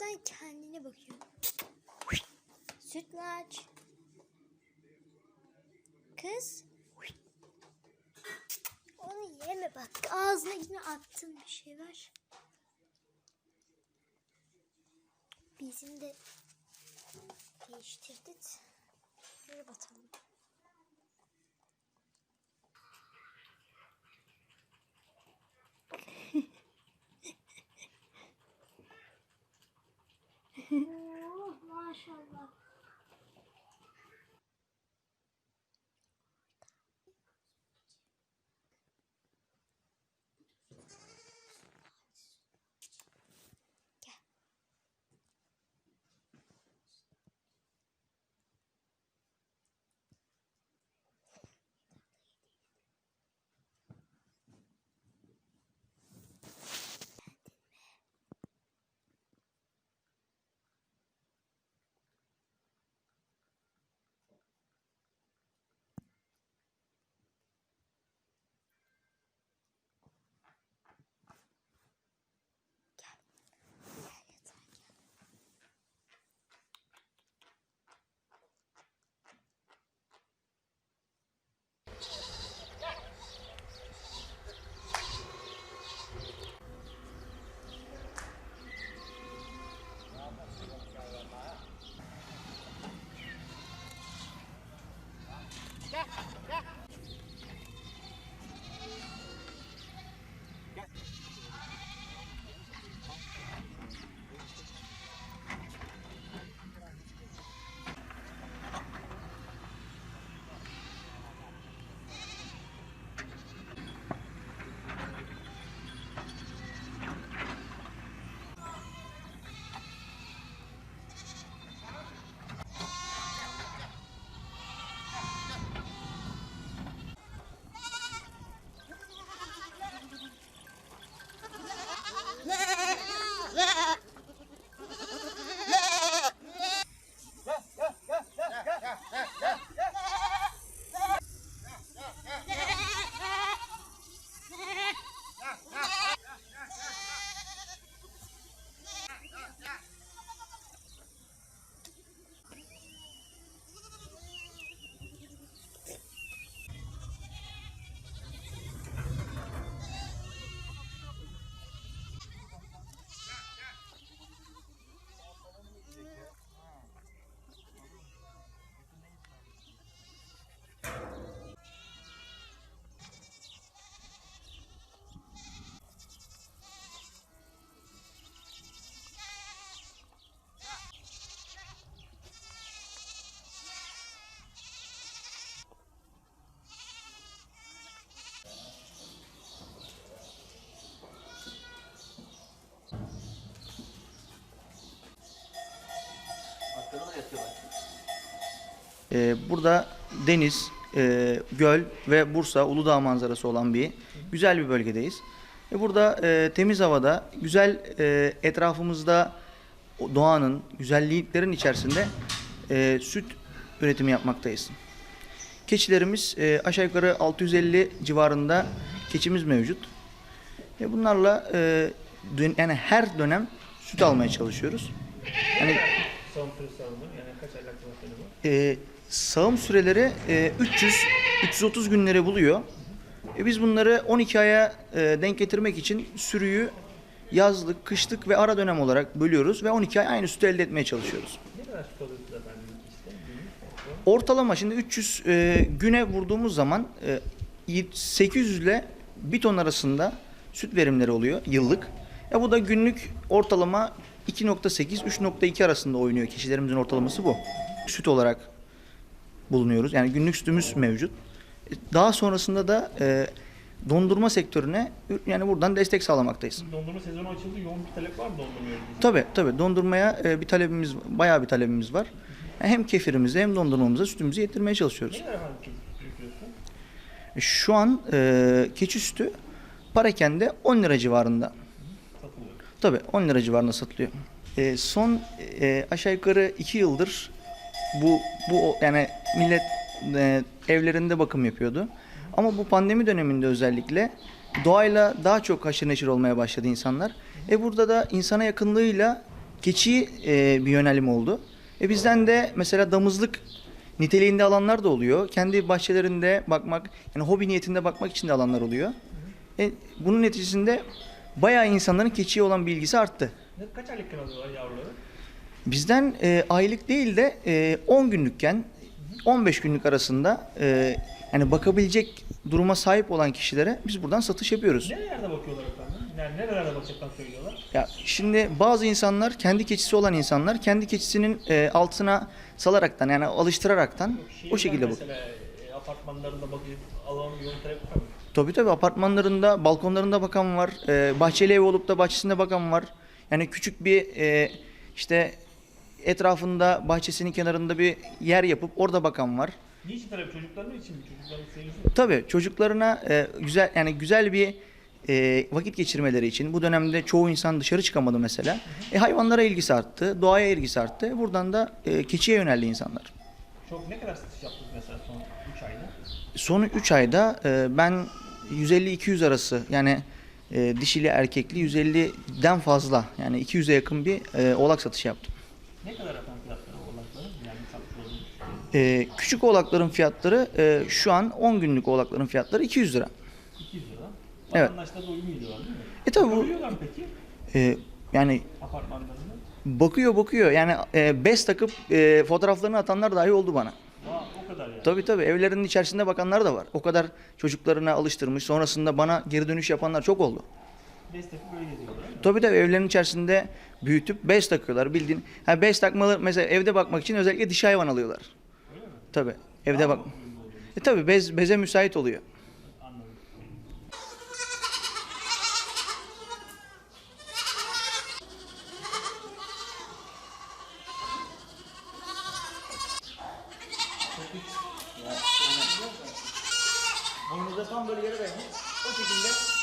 buradan kendine bakıyor. Sütlaç. Kız. Onu yeme bak. Ağzına yine attın bir şey var. Bizim de değiştirdik. Şöyle batalım. Ee, burada deniz, e, göl ve Bursa Uludağ manzarası olan bir güzel bir bölgedeyiz. E, burada e, temiz havada, güzel e, etrafımızda doğanın, güzelliklerin içerisinde e, süt üretimi yapmaktayız. Keçilerimiz e, aşağı yukarı 650 civarında keçimiz mevcut. E, bunlarla e, yani her dönem süt almaya çalışıyoruz. Yani Son tür yani kaç aylık var? e, sağım süreleri e, 300 330 günleri buluyor. E, biz bunları 12 aya e, denk getirmek için sürüyü yazlık, kışlık ve ara dönem olarak bölüyoruz ve 12 ay aynı sütü elde etmeye çalışıyoruz. Ortalama şimdi 300 e, güne vurduğumuz zaman e, 800 ile 1 ton arasında süt verimleri oluyor yıllık. Ya bu da günlük ortalama 2.8-3.2 arasında oynuyor. Kişilerimizin ortalaması bu. Süt olarak bulunuyoruz. Yani günlük sütümüz mevcut. E, Daha sonrasında da e, dondurma sektörüne yani buradan destek sağlamaktayız. Dondurma sezonu açıldı. Yoğun bir talep var mı dondurmaya? Tabii tabii dondurmaya e, bir talebimiz, bayağı bir talebimiz var. Hem kefirimizi hem dondurmamıza sütümüzü yedirmeye çalışıyoruz. Ne kadar üretiyorsun? Şu an e, keçi sütü parakende 10 lira civarında. Satılıyor. Tabii 10 lira civarında satılıyor. E, son e, aşağı yukarı 2 yıldır bu bu yani millet e, evlerinde bakım yapıyordu. Ama bu pandemi döneminde özellikle doğayla daha çok haşır neşir olmaya başladı insanlar. E burada da insana yakınlığıyla keçi e, bir yönelim oldu. E bizden de mesela damızlık niteliğinde alanlar da oluyor. Kendi bahçelerinde bakmak, yani hobi niyetinde bakmak için de alanlar oluyor. E, bunun neticesinde bayağı insanların keçiye olan bilgisi arttı. Kaç aylıkken alıyorlar yavruları? Bizden e, aylık değil de e, 10 günlükken 15 günlük arasında e, yani bakabilecek duruma sahip olan kişilere biz buradan satış yapıyoruz. Nerelerde bakıyorlar efendim? Yani nerelerde bakacaktan söylüyorlar? Ya şimdi bazı insanlar kendi keçisi olan insanlar kendi keçisinin e, altına salaraktan yani alıştıraraktan o şekilde bakıyor. Mesela e, apartmanlarında bakıp alan yoğun talep var mı? Tabii tabii apartmanlarında, balkonlarında bakan var. E, bahçeli ev olup da bahçesinde bakan var. Yani küçük bir e, işte etrafında bahçesinin kenarında bir yer yapıp orada bakan var. Niçin talep? Çocukların için mi? Çocukların sevgisi mi? Tabii çocuklarına e, güzel yani güzel bir e, vakit geçirmeleri için bu dönemde çoğu insan dışarı çıkamadı mesela. E, hayvanlara ilgisi arttı, doğaya ilgisi arttı. Buradan da e, keçiye yöneldi insanlar. Çok ne kadar satış yaptınız mesela son 3 ayda? Son 3 ayda e, ben 150-200 arası yani e, dişili erkekli 150'den fazla yani 200'e yakın bir e, oğlak satışı yaptım. Ne kadar efendim fiyatları oğlakların? Yani satmış olduğunuz. E, küçük oğlakların fiyatları e, şu an 10 günlük oğlakların fiyatları 200 lira. 200 lira. Evet. Vatandaşlar da uyum ediyorlar değil mi? E tabii bu mı peki e, yani apartmanlarında? bakıyor bakıyor yani e, bez takıp e, fotoğraflarını atanlar dahi oldu bana. Aa, o kadar yani. Tabii tabii evlerinin içerisinde bakanlar da var. O kadar çocuklarına alıştırmış sonrasında bana geri dönüş yapanlar çok oldu. Destekli böyle geziyorlar. değil mi? Tabii tabii evlerin içerisinde büyütüp bez takıyorlar bildiğin. Ha bez takmalı mesela evde bakmak için özellikle dişi hayvan alıyorlar. Tabii evde bak. E tabii bez beze müsait oluyor. Boynuzda tam böyle yere vermiş. O şekilde